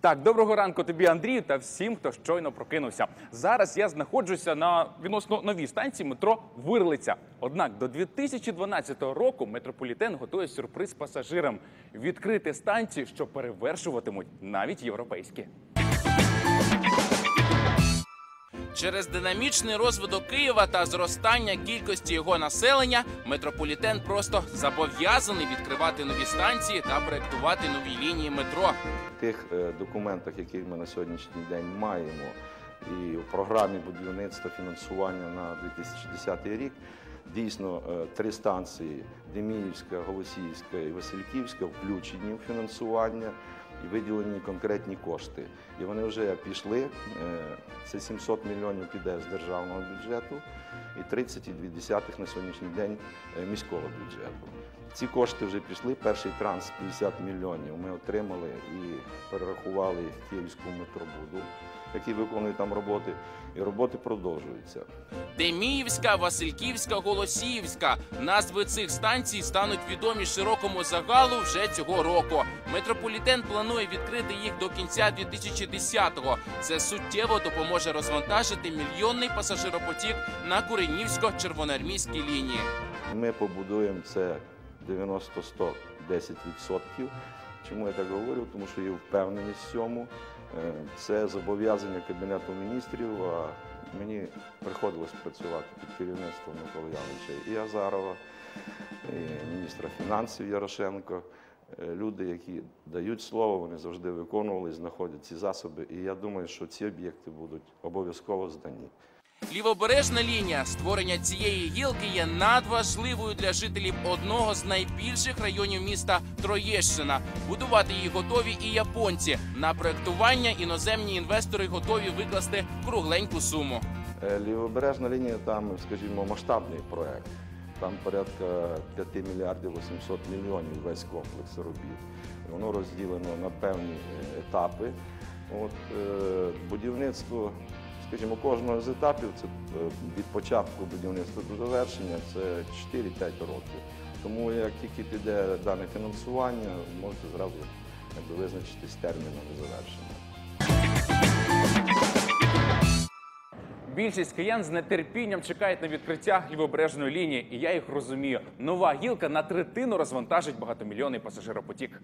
Так, доброго ранку тобі, Андрію, та всім, хто щойно прокинувся. Зараз я знаходжуся на відносно новій станції метро Вирлиця. Однак до 2012 року метрополітен готує сюрприз пасажирам відкрити станції, що перевершуватимуть навіть європейські. Через динамічний розвиток Києва та зростання кількості його населення метрополітен просто зобов'язаний відкривати нові станції та проектувати нові лінії метро. В тих е, документах, які ми на сьогоднішній день маємо, і в програмі будівництва фінансування на 2010 рік, дійсно е, три станції Деміївська, Голосіївська і Васильківська включені в фінансування і виділені конкретні кошти. І вони вже пішли. Е, Це 700 мільйонів піде з державного бюджету і 30,2 на сьогоднішній день е, міського бюджету. Ці кошти вже пішли. Перший транс 50 мільйонів ми отримали і перерахували їх Київському метробуду, який виконує там роботи. І роботи продовжуються. Деміївська, Васильківська, Голосіївська. Назви цих станцій стануть відомі широкому загалу вже цього року. Метрополітен планує відкрити їх до кінця 2010-го. Це суттєво допоможе розвантажити мільйонний пасажиропотік на Куренівсько-червоноармійській лінії. Ми побудуємо це 90-100, 10%. Чому я так говорю? Тому що є впевненість в цьому. Е, Це зобов'язання Кабінету міністрів. А мені приходилось працювати під керівництвом Миколи Яновича і Азарова, міністра фінансів Ярошенко. Е, Люди, які дають слово, вони завжди виконували, знаходять ці засоби. І я думаю, що ці об'єкти будуть обов'язково здані. Лівобережна лінія створення цієї гілки є надважливою для жителів одного з найбільших районів міста Троєщина. Будувати її готові і японці. На проектування іноземні інвестори готові викласти кругленьку суму. Е, Лівобережна лінія там, скажімо, масштабний проект. Там порядка 5 мільярдів 800 мільйонів весь комплекс робіт. Воно розділено на певні е, етапи. От, е, будівництво, скажімо, кожного з етапів це е, від початку будівництва до завершення це 4-5 років. Тому як тільки піде дане фінансування, можете зразу визначитись терміном завершення. Більшість киян з нетерпінням чекають на відкриття лівобережної лінії, і я їх розумію. Нова гілка на третину розвантажить багатомільйонний пасажиропотік.